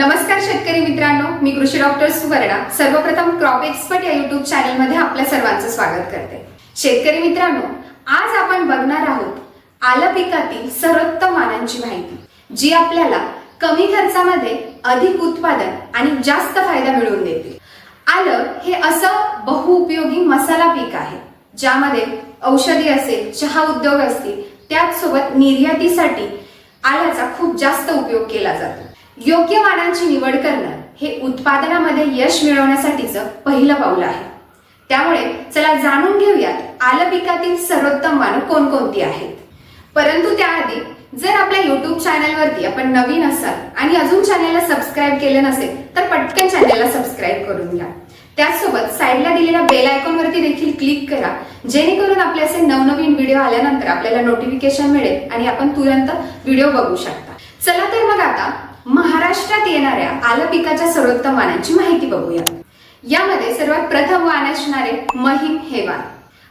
नमस्कार शेतकरी मित्रांनो मी कृषी डॉक्टर सुवर्णा. सर्वप्रथम क्रॉप एक्सपर्ट या युट्यूब चॅनलमध्ये आपल्या सर्वांचं स्वागत करते. शेतकरी मित्रांनो आज आपण बघणार आहोत आलं पिकातील सर्वोत्तम वाणांची माहिती जी आपल्याला कमी खर्चामध्ये अधिक उत्पादन आणि जास्त फायदा मिळवून देते. आलं हे असं बहुउपयोगी मसाला पीक आहे ज्यामध्ये औषधी असेल चहा उद्योग असतील त्याचसोबत निर्यातीसाठी आल्याचा खूप जास्त उपयोग केला जातो. योग्य वाणांची निवड करणं हे उत्पादनामध्ये यश मिळवण्यासाठीचं पहिलं पाऊल आहे. त्यामुळे चला जाणून घेऊयात आलं पिकातील सर्वोत्तम वाण कोणकोणती आहेत. परंतु त्याआधी जर आपल्या युट्यूब चॅनलवरती आपण नवीन असाल आणि अजून चॅनलला सबस्क्राईब केलं नसेल तर पटकन चॅनलला सबस्क्राईब करून घ्या. त्याचसोबत साईडला दिलेल्या बेल आयकॉनवरती देखील क्लिक करा जेणेकरून आपले असे नवनवीन व्हिडिओ आल्यानंतर आपल्याला नोटिफिकेशन मिळेल आणि आपण तुरंत व्हिडिओ बघू शकता. चला तर मग आता महाराष्ट्रात येणाऱ्या आलं पिकाच्या सर्वोत्तम वाणांची माहिती बघूया. यामध्ये सर्वात प्रथम वाण असणारे महिम हे वाण.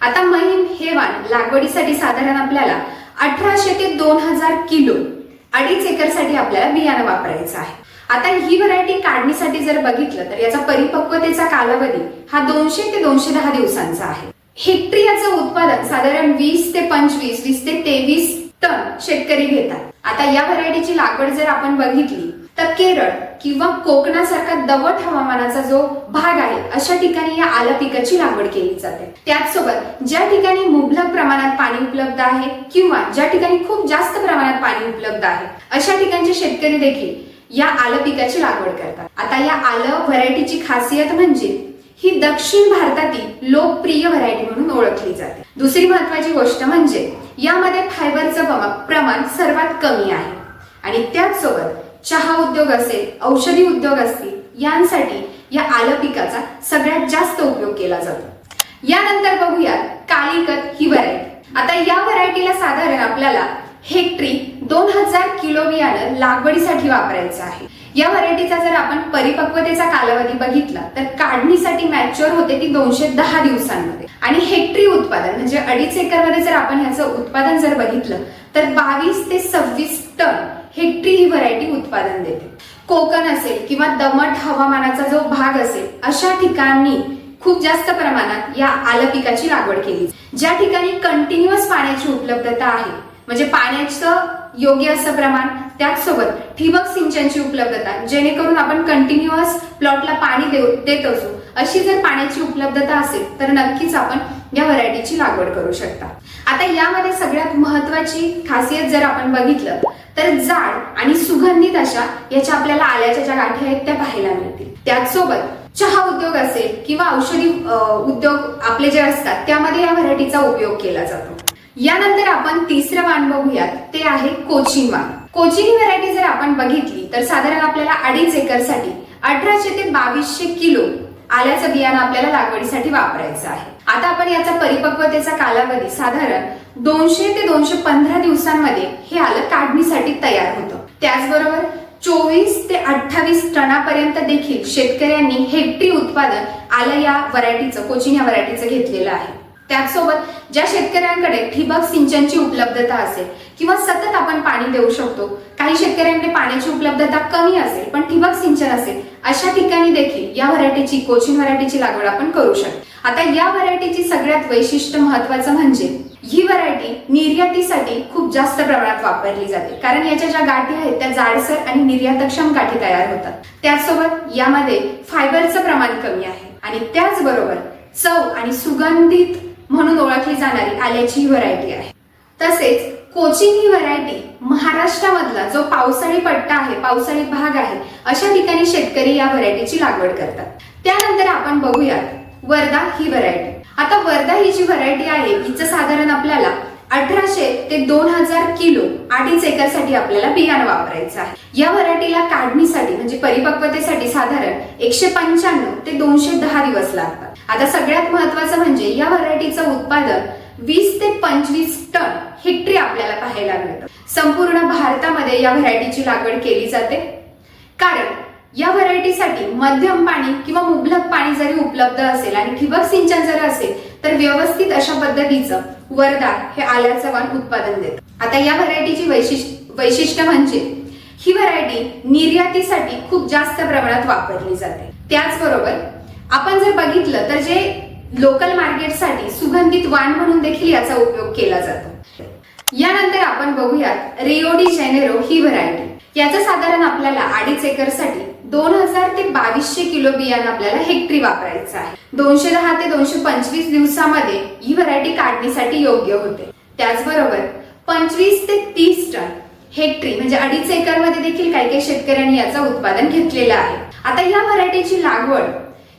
आता महिम हे वाण लागवडीसाठी साधारण आपल्याला अठराशे ते दोन हजार किलो अडीच एकरसाठी आपल्याला बियाणं वापरायचं आहे. आता ही व्हरायटी काढणीसाठी जर बघितलं तर याचा परिपक्वतेचा कालावधी हा दोनशे ते दोनशे दहा दिवसांचा आहे. हेक्टरी याचं उत्पादन साधारण वीस ते पंचवीस वीस ते तेवीस टन शेतकरी घेतात. आता या व्हरायटी लागवड जर आपण बघितली तर केरळ किंवा कोकणासारखा दमट हवामानाचा जो भाग आहे अशा ठिकाणी या आलं पिकाची लागवड केली जाते. त्याचसोबत ज्या ठिकाणी मुबलक प्रमाणात पाणी उपलब्ध आहे किंवा ज्या ठिकाणी खूप जास्त प्रमाणात पाणी उपलब्ध आहे अशा ठिकाणचे शेतकरी देखील या आलं पिकाची लागवड करतात. आता या आलं व्हरायटीची खासियत म्हणजे ही दक्षिण भारतातील लोकप्रिय व्हरायटी म्हणून ओळखली जाते. दुसरी महत्वाची गोष्ट म्हणजे यामध्ये फायबरचं प्रमाण सर्वात कमी आहे. आणि त्याचसोबत चहा उद्योग असेल औषधी उद्योग असतील यांसाठी या आलं पिकाचा सगळ्यात जास्त उपयोग केला जातो. यानंतर बघूयात कालिकत ही व्हरायटी आता या व्हरायटीला साधारण आपल्याला हेक्टरी दोन हजार किलो बियाणं लागवडीसाठी वापरायचं आहे. या व्हरायटीचा जर आपण परिपक्वतेचा कालावधी बघितला तर काढणीसाठी मॅच्युअर होते ती दोनशे दहा दिवसांमध्ये. आणि हेक्टरी उत्पादन म्हणजे अडीच एकरमध्ये जर आपण ह्याचं उत्पादन जर बघितलं तर बावीस ते सव्वीस टन हेक्टरी ही व्हरायटी उत्पादन देते. कोकण असेल किंवा दमट हवामानाचा जो भाग असेल अशा ठिकाणी खूप जास्त प्रमाणात या आलं पिकाची लागवड केली. ज्या ठिकाणी कंटिन्युअस पाण्याची उपलब्धता आहे म्हणजे पाण्याचं योग्य असं प्रमाण त्याचसोबत ठिबक सिंचनची उपलब्धता जेणेकरून आपण कंटिन्युअस प्लॉटला पाणी देऊ देत असू अशी जर पाण्याची उपलब्धता असेल तर नक्कीच आपण या व्हरायटीची लागवड करू शकता. आता यामध्ये सगळ्यात महत्वाची खासियत जर आपण बघितलं तर जाड आणि सुगंधित अशा याच्या आपल्याला आल्याच्या ज्या गाठी आहेत त्या पाहायला मिळतील. त्याचसोबत चहा उद्योग असेल किंवा औषधी उद्योग आपले जे असतात त्यामध्ये या व्हरायटीचा उपयोग केला जातो. यानंतर आपण तिसरं वाण बघूयात ते आहे कोचिन वाण. कोचिंग व्हरायटी जर आपण बघितली तर साधारण आपल्याला अडीच एकरसाठी अठराशे ते बावीसशे किलो आल्याचं बियाणं आपल्याला लागवडीसाठी वापरायचं आहे. आता आपण याचा परिपक्वतेचा कालावधी साधारण दोनशे ते दोनशे पंधरा दिवसांमध्ये हे आलं काढणीसाठी तयार होतं. त्याचबरोबर चोवीस ते अठ्ठावीस टनापर्यंत देखील शेतकऱ्यांनी हेक्टरी उत्पादन आलं या व्हरायटीचं कोचिंग या व्हरायटीचं घेतलेलं आहे. त्याचसोबत ज्या शेतकऱ्यांकडे ठिबक सिंचनची उपलब्धता असेल किंवा सतत आपण पाणी देऊ शकतो काही शेतकऱ्यांकडे पाण्याची उपलब्धता कमी असेल पण ठिबक सिंचन असेल अशा ठिकाणी देखील या व्हरायटीची कोचिंग व्हरायटीची लागवड आपण करू शकतो. आता या व्हरायटीची सगळ्यात वैशिष्ट्य महत्वाचं म्हणजे ही व्हरायटी निर्यातीसाठी खूप जास्त प्रमाणात वापरली जाते. कारण याच्या ज्या गाठी आहेत त्या जाडसर आणि निर्यातक्षम गाठी तयार होतात. त्याचसोबत यामध्ये फायबरचं प्रमाण कमी आहे. आणि त्याचबरोबर चव आणि सुगंधित म्हणून ओळखली जाणारी आल्याची ही व्हरायटी आहे. तसेच कोचिंग ही व्हरायटी महाराष्ट्रामधला जो पावसाळी पट्टा आहे पावसाळी भाग आहे अशा ठिकाणी शेतकरी या व्हरायटीची लागवड करतात. त्यानंतर आपण बघूयात वर्धा ही व्हरायटी आता वर्धा ही जी व्हरायटी आहे हिचं साधारण आपल्याला अठराशे ते दोन हजार किलो अडीच एकरसाठी आपल्याला बियाणं वापरायचं आहे. या व्हरायटीला काढणीसाठी म्हणजे परिपक्वतेसाठी साधारण एकशे पंच्याण्णव ते दोनशे दहा दिवस लागतात. आता सगळ्यात महत्वाचं म्हणजे या व्हरायटीचं उत्पादन वीस ते पंचवीस टन हेक्टरी आपल्याला पाहायला मिळतं. संपूर्ण भारतामध्ये या व्हरायटीची लागवड केली जाते. कारण या व्हरायटीसाठी मध्यम पाणी किंवा मुबलक पाणी जरी उपलब्ध असेल आणि ठिबक सिंचन जर असेल तर व्यवस्थित अशा पद्धतीचं वरदार हे आल्याचं वाण उत्पादन देत आता या व्हरायटीची वैशिष्ट्य वैशिष्ट्य म्हणजे ही व्हरायटी निर्यातीसाठी खूप जास्त प्रमाणात वापरली जाते. त्याचबरोबर आपण जर बघितलं तर जे लोकल मार्केटसाठी सुगंधित वाण म्हणून देखील याचा उपयोग केला जातो. यानंतर आपण बघूयात रिओडी जेनेरो ही व्हरायटी याचं साधारण आपल्याला अडीच एकरसाठी दोन हजार ते बावीसशे किलो बियाणं आपल्याला हेक्टरी वापरायचं आहे. दोनशे दहा ते दोनशे पंचवीस दिवसामध्ये ही व्हरायटी काढणीसाठी योग्य होते. त्याचबरोबर पंचवीस ते तीस टन हेक्टरी म्हणजे अडीच एकरमध्ये देखील काही काही शेतकऱ्यांनी याचं उत्पादन घेतलेलं आहे. आता या व्हरायटीची लागवड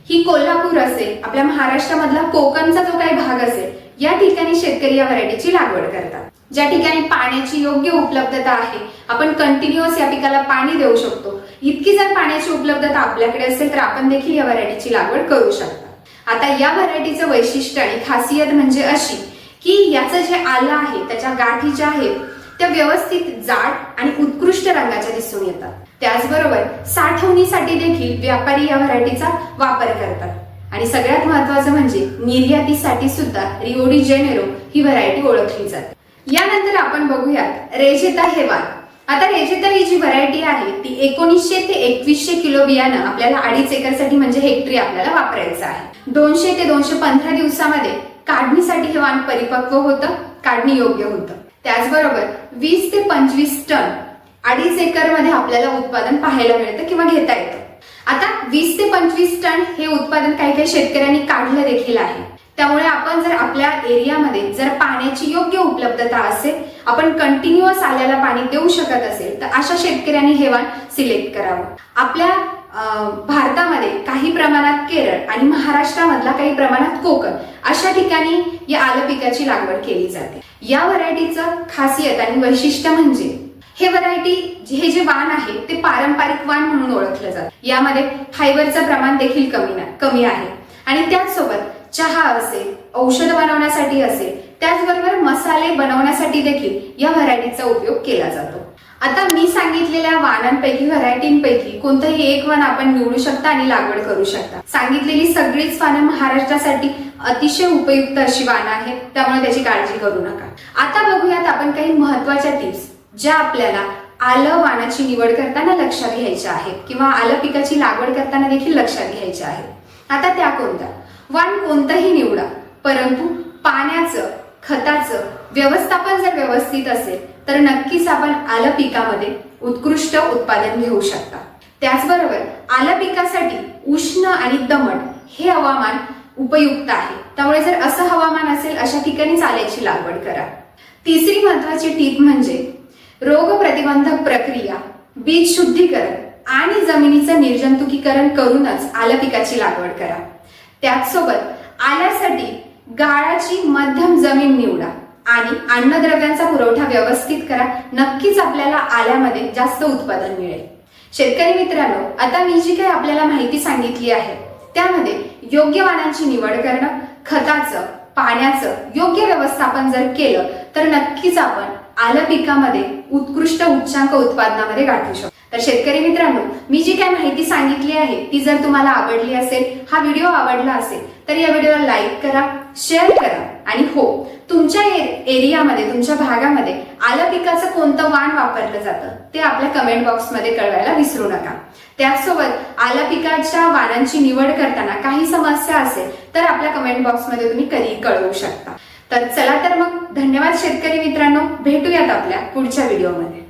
ही कोल्हापूर असेल आपल्या महाराष्ट्रामधला कोकणचा जो काही भाग असेल या ठिकाणी शेतकरी या व्हरायटीची लागवड करतात. ज्या ठिकाणी पाण्याची योग्य उपलब्धता आहे आपण कंटिन्युअस या पिकाला पाणी देऊ शकतो. इतकी जर पाण्याची उपलब्धता आपल्याकडे असेल तर आपण देखील या व्हरायटीची लागवड करू शकता. आता या व्हरायटीचं वैशिष्ट्य आणि खासियत म्हणजे अशी की याचं जे आलं आहे त्याच्या गाठी ज्या आहेत त्या व्यवस्थित जाड आणि उत्कृष्ट रंगाच्या दिसून येतात. त्याचबरोबर साठवणीसाठी देखील व्यापारी या व्हरायटीचा वापर करतात. आणि सगळ्यात महत्वाचं म्हणजे निर्यातीसाठी सुद्धा रिओडी जेनेरो ही व्हरायटी ओळखली जाते. यानंतर आपण बघूयात रेजेता हे वाण आता रेजेता ही जी व्हरायटी आहे ती एकोणीसशे ते एकवीसशे किलो बियाणं आपल्याला अडीच एकरसाठी म्हणजे हेक्टरी आपल्याला वापरायचं आहे. दोनशे ते दोनशे पंधरा दिवसामध्ये काढणीसाठी हे वाण परिपक्व होतं काढणी योग्य होतं. त्याचबरोबर वीस ते पंचवीस टन अडीच एकरमध्ये आपल्याला उत्पादन पाहायला मिळतं किंवा घेता येतं. आता वीस ते पंचवीस टन हे उत्पादन काही काही शेतकऱ्यांनी काढलं देखील आहे. त्यामुळे आपण जर आपल्या एरियामध्ये जर पाण्याची योग्य उपलब्धता असेल आपण कंटिन्युअस आल्याला पाणी देऊ शकत असेल तर अशा शेतकऱ्यांनी हे वाण सिलेक्ट करावं. आपल्या भारतामध्ये काही प्रमाणात केरळ आणि महाराष्ट्रामधला काही प्रमाणात कोकण अशा ठिकाणी या आलं पिकाची लागवड केली जाते. या व्हरायटीचं खासियत आणि वैशिष्ट्य म्हणजे हे व्हरायटी हे जे वाण आहे ते पारंपरिक वाण म्हणून ओळखलं जातं. यामध्ये फायबरचं प्रमाण देखील कमी ना- कमी आहे. आणि त्याचसोबत चहा असेल औषध बनवण्यासाठी असेल त्याचबरोबर मसाले बनवण्यासाठी देखील या व्हरायटीचा उपयोग केला जातो. आता मी सांगितलेल्या वाणांपैकी व्हरायटींपैकी कोणतंही एक वाण आपण निवडू शकता आणि लागवड करू शकता. सांगितलेली सगळीच वाणं महाराष्ट्रासाठी अतिशय उपयुक्त अशी वाणं आहेत त्यामुळे त्याची काळजी करू नका. आता बघूयात आपण काही महत्त्वाच्या टिप्स ज्या आपल्याला आलं वाणाची निवड करताना लक्षात घ्यायच्या आहेत किंवा आलं पिकाची लागवड करताना देखील लक्षात घ्यायच्या आहेत. आता त्या कोणत्या? वाण कोणतंही निवडा परंतु पाण्याचं खताचं व्यवस्थापन जर व्यवस्थित असेल तर नक्कीच आपण आलं पिकामध्ये उत्कृष्ट उत्पादन घेऊ शकता. त्याचबरोबर आलं पिकासाठी उष्ण आणि दमट हे हवामान उपयुक्त आहे. त्यामुळे जर असं हवामान असेल अशा ठिकाणी चाल्याची लागवड करा. तिसरी महत्वाची टीप म्हणजे रोग प्रतिबंधक प्रक्रिया बीज शुद्धीकरण. आणि जमिनीचं निर्जंतुकीकरण करूनच आल्या पिकाची लागवड करा. त्याचसोबत आल्यासाठी गाळाची मध्यम जमीन निवडा आणि अन्नद्रव्यांचा पुरवठा व्यवस्थित करा. नक्कीच आपल्याला आल्यामध्ये जास्त उत्पादन मिळेल. शेतकरी मित्रांनो आता मी जी काही आपल्याला माहिती सांगितली आहे त्यामध्ये योग्य वाणांची निवड करणं खताचं पाण्याचं योग्य व्यवस्थापन जर केलं तर नक्कीच आपण आलं पिकामध्ये उत्कृष्ट उच्चांक उत्पादनामध्ये गाठू शकतो. तर शेतकरी मित्रांनो मी जी काय माहिती सांगितली आहे ती जर तुम्हाला आवडली असेल हा व्हिडिओ आवडला असेल तर या व्हिडिओला लाईक करा शेअर करा. आणि हो तुमच्या एरियामध्ये तुमच्या भागामध्ये आलं पिकाचं कोणतं वाण वापरलं जातं ते आपल्या कमेंट बॉक्समध्ये कळवायला विसरू नका. त्याचसोबत आलं पिकाच्या वाणांची निवड करताना काही समस्या असेल तर आपल्या कमेंट बॉक्समध्ये तुम्ही कधी कळवू शकता. तर चला तर मग धन्यवाद शेतकरी मित्रांनो भेटूयात आपल्या पुढच्या व्हिडिओमध्ये.